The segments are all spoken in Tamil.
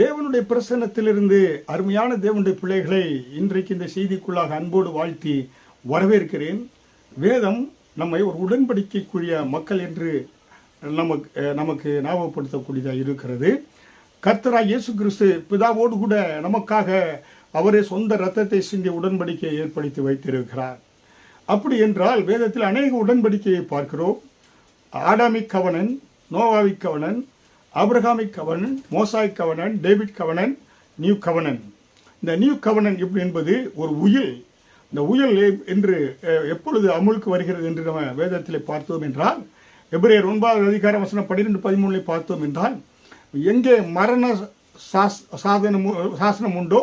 தேவனுடைய பிரசன்னத்திலிருந்து அருமையான தேவனுடைய பிள்ளைகளை இன்றைக்கு இந்த செய்திக்குள்ளாக அன்போடு வாழ்த்தி வரவேற்கிறேன். வேதம் நம்மை ஒரு உடன்படிக்கைக்குரிய மக்கள் என்று நமக்கு நமக்கு ஞாபகப்படுத்தக்கூடியதாக இருக்கிறது. கர்த்தராய் இயேசு கிறிஸ்து பிதாவோடு கூட நமக்காக அவரே சொந்த ரத்தத்தை சிந்திய உடன்படிக்கையை ஏற்படுத்தி வைத்திருக்கிறார். அப்படி என்றால் வேதத்தில் அநேக உடன்படிக்கையை பார்க்கிறோம். Adamic covenant Noahic கவனன் ஆபிரகாமிக் கவனன் Mosaic covenant David covenant new covenant இந்த நியூ கவனன் எப்படி என்பது ஒரு உயில். இந்த உயில் என்று எப்பொழுது அமுலுக்கு வருகிறது என்று நம்ம வேதத்தில் பார்த்தோம் என்றால் எபிரேயர் ஒன்பதாவது அதிகார வசனம் பன்னிரெண்டு பதிமூணில் பார்த்தோம் என்றால் எங்கே மரண சாஸ் சாதனம் சாசனம் உண்டோ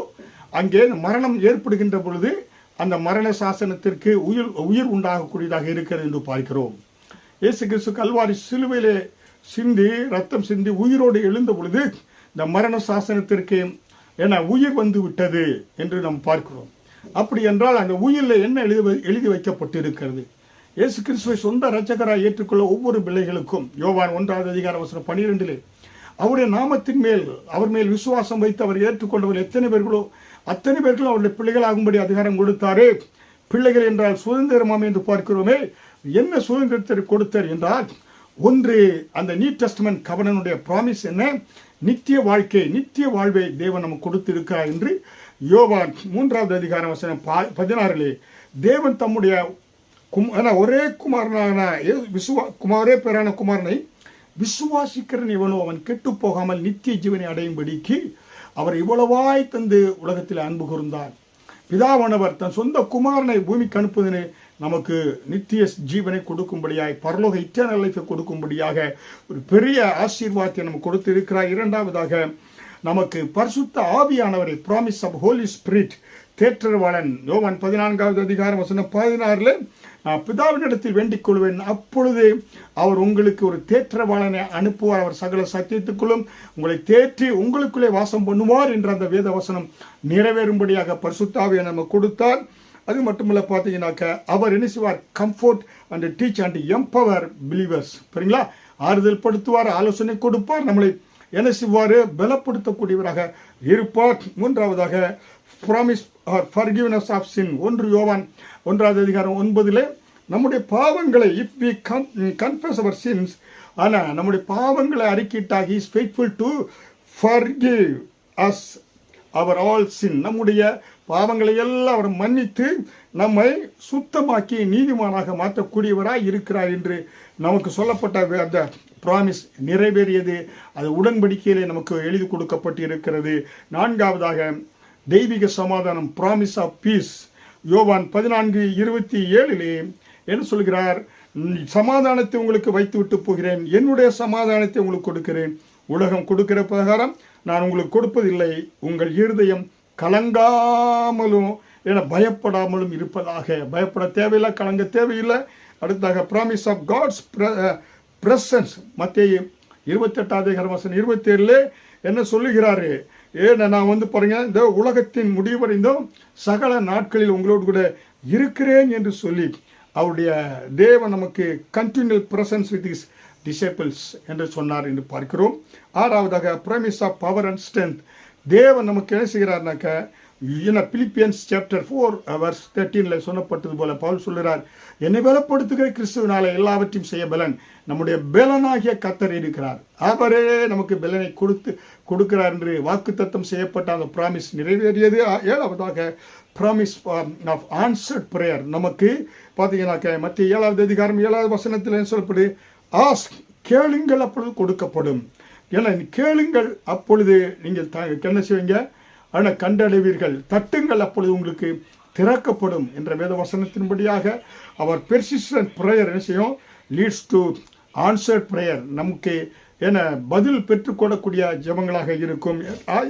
அங்கே மரணம் ஏற்படுகின்ற பொழுது அந்த மரண சாசனத்திற்கு உயிர் உயிர் உண்டாகக்கூடியதாக இருக்கிறது என்று பார்க்கிறோம். இயேசு கிறிஸ்து கல்வாரி சிலுவையிலே சிந்தி ரத்தம் சிந்தி உயிரோடு எழுந்த பொழுது இந்த மரண சாசனத்திற்கு என உயிர் வந்து விட்டது என்று நாம் பார்க்கிறோம். அப்படி என்றால் அந்த உயிரில் என்ன எழுதி வை- எழுதி வைக்கப்பட்டு இருக்கிறது இயேசு கிறிஸ்துவை சொந்த ரச்சகராக ஏற்றுக்கொள்ள ஒவ்வொரு பிள்ளைகளுக்கும் யோவான் ஒன்றாவது அதிகார அவசரம் பனிரெண்டிலே அவருடைய நாமத்தின் மேல் அவர் மேல் விசுவாசம் வைத்து அவர் ஏற்றுக்கொண்டவர் எத்தனை பேர்களோ அத்தனை பேர்களும் அவருடைய பிள்ளைகளாகும்படி அதிகாரம் கொடுத்தாரு. பிள்ளைகள் என்றால் சுதந்திரமாம் என்று பார்க்கிறோமே என்ன சுதந்திரத்தை கொடுத்தார் என்றால் ஒன்று அந்த நியூ டெஸ்ட்மெண்ட் கவனனுடைய ப்ராமிஸ் என்ன? நித்திய வாழ்க்கை நித்திய வாழ்வை தேவன் நமக்கு கொடுத்திருக்கிறார் என்று யோவான் மூன்றாவது அதிகார வசனம் பா- பதினாறிலே தேவன் தம்முடைய கும் ஒரே குமாரனான விசுவா குமாரே பேரான குமாரனை விசுவாசிக்கிறன் இவனோ அவன் கெட்டு போகாமல் நித்திய ஜீவனை அடையும்படிக்கு அவர் இவ்வளவாய் தந்து உலகத்தில் அன்பு கூர்ந்தார். பிதாவானவர் தன் சொந்த குமாரனை பூமிக்கு அனுப்புவதனை நமக்கு நித்திய ஜீவனை கொடுக்கும்படியாக பரலோக இட்டர்னல் லைஃபை கொடுக்கும்படியாக ஒரு பெரிய ஆசீர்வாதத்தை நமக்கு கொடுத்திருக்கிறார். இரண்டாவதாக நமக்கு பரிசுத்த ஆவியானவரை ப்ராமிஸ் ஆஃப் ஹோலி ஸ்பிரிட் தேற்றர்வாளன். யோவான் பதினான்காவது அதிகாரம் வசனம் பதினாறில் நான் பிதாவினிடத்தில் வேண்டிக் கொள்வேன் அப்பொழுது அவர் உங்களுக்கு ஒரு தேற்றவாளனை அனுப்புவார். அவர் சகல சத்தியத்துக்குள்ளும் உங்களை தேற்றி உங்களுக்குள்ளே வாசம் பண்ணுவார் என்ற அந்த வேத வசனம் நிறைவேறும்படியாக பரிசுத்தாவியை நம்ம கொடுத்தார். அது மட்டுமல்ல பார்த்தீங்கன்னாக்க அவர் என்ன செய்வார்? Comfort and teach and empower believers சரிங்களா ஆறுதல் படுத்துவார் ஆலோசனை கொடுப்பார். நம்மளை என்ன செய்வார்? பலப்படுத்தக்கூடியவராக இருப்பார். மூன்றாவதாக promise or forgiveness of sin ஒன்று யோவான் ஒன்றாவது அதிகாரம் ஒன்பதிலே நம்முடைய பாவங்களை if we confess our sins ஆனால் நம்முடைய பாவங்களை அறிக்கையிட்டாக is faithful to forgive us our all sin நம்முடைய பாவங்களை எல்லாம் அவர் மன்னித்து நம்மை சுத்தமாக்கி நீதிமானாக மாற்றக்கூடியவராக இருக்கிறார் என்று நமக்கு சொல்லப்பட்ட அந்த ப்ராமிஸ் நிறைவேறியது. அது உடன்படிக்கையிலே நமக்கு எழுதி கொடுக்கப்பட்டு இருக்கிறது நான்காவதாக தெய்வீக சமாதானம் ப்ராமிஸ் ஆஃப் பீஸ் யோவான் பதினான்கு இருபத்தி ஏழிலே என்ன சொல்கிறார்? சமாதானத்தை உங்களுக்கு வைத்து விட்டு போகிறேன். என்னுடைய சமாதானத்தை உங்களுக்கு கொடுக்கிறேன். உலகம் கொடுக்கிற பிரகாரம் நான் உங்களுக்கு கொடுப்பதில்லை. உங்கள் இருதயம் கலங்காமலும் என பயப்படாமலும் இருப்பதாக. பயப்பட தேவையில்லை கலங்க தேவையில்லை. அடுத்தாக promise of God's presence uh, மத்திய இருபத்தெட்டாவது அதிகாரம் இருபத்தேழுல என்ன சொல்லுகிறாரு? ஏன்னா நான் வந்து பாருங்க இந்த உலகத்தின் முடிவடைந்தும் சகல நாட்களில் உங்களோடு கூட இருக்கிறேன் என்று சொல்லி அவருடைய தேவன் நமக்கு continual presence with his disciples என்று சொன்னார் என்று பார்க்கிறோம். ஆறாவதாக promise of power and strength தேவன் நமக்கு என்ன செய்கிறார்னாக்க என்ன பிலிப்பியன்ஸ் சாப்டர் ஃபோர் வர்ஸ் தேர்ட்டீனில் சொன்னப்பட்டது போல பவுல் சொல்லுகிறார் என்னை பலப்படுத்துகிற கிறிஸ்துவனால எல்லாவற்றையும் செய்ய பலன் நம்முடைய பலனாகிய கத்தர் இருக்கிறார். அவரே நமக்கு பலனை கொடுத்து கொடுக்கிறார் என்று வாக்குத்தத்தம் செய்யப்பட்ட அந்த ப்ராமிஸ் நிறைவேறியது. ஏழாவதாக ப்ராமிஸ் ஆஃப் ஆன்சர்ட் ப்ரேயர் நமக்கு பார்த்தீங்கன்னாக்க மற்ற ஏழாவது அதிகாரம் ஏழாவது வசனத்தில் என்ன சொல்லப்படுது ஆஸ்க் கேளுங்கள் அப்பொழுது கொடுக்கப்படும். என கேளுங்கள். அப்பொழுது நீங்கள் த- என்ன செய்வீங்க? ஆனால் கண்டடைவீர்கள். தட்டுங்கள். அப்பொழுது உங்களுக்கு திறக்கப்படும் என்ற வேத வசனத்தின்படியாக அவர் பெர்சிஸ்டன்ட் ப்ரேயர் என்ன செய்யும்? லீட்ஸ் டு ஆன்சர்ட் ப்ரேயர் நமக்கு என பதில் பெற்றுக்கொள்ளக்கூடிய ஜெபங்களாக இருக்கும்.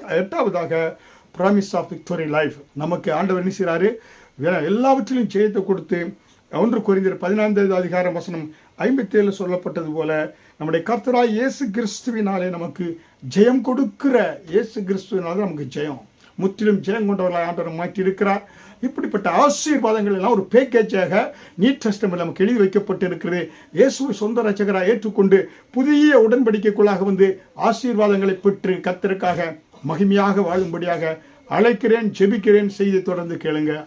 எட்டாவதாக ப்ராமிஸ் ஆஃப் விக்டோரி லைஃப் நமக்கு ஆண்டவர் என்ன செய்கிறாரு எல்லாவற்றிலும் ஜெயத்தை கொடுத்து ஒன்று குறிந்தர் பதினான்காவது அதிகாரம் வசனம் ஐம்பத்தி ஏழு சொல்லப்பட்டது போல நம்முடைய கர்த்தராய் இயேசு கிறிஸ்துவினாலே நமக்கு ஜெயம் கொடுக்கிற இயேசு கிறிஸ்துவினாலே நமக்கு ஜெயம். முற்றிலும் ஜெயம் கொண்டவர்களாக ஆண்டவர் மாற்றி இருக்கிறார் இப்படிப்பட்ட ஆசீர்வாதங்கள் எல்லாம் ஒரு பேக்கேஜாக நீட் டெஸ்டமில் நமக்கு எழுதி வைக்கப்பட்டு இருக்கிறது இயேசுவை சொந்த ரட்சகராக ஏற்றுக்கொண்டு புதிய உடன்படிக்கைக்குள்ளாக வந்து ஆசீர்வாதங்களை பெற்று கத்திற்காக மகிமையாக வாழும்படியாக அழைக்கிறேன் ஜெபிக்கிறேன். செய்தி தொடர்ந்து கேளுங்க.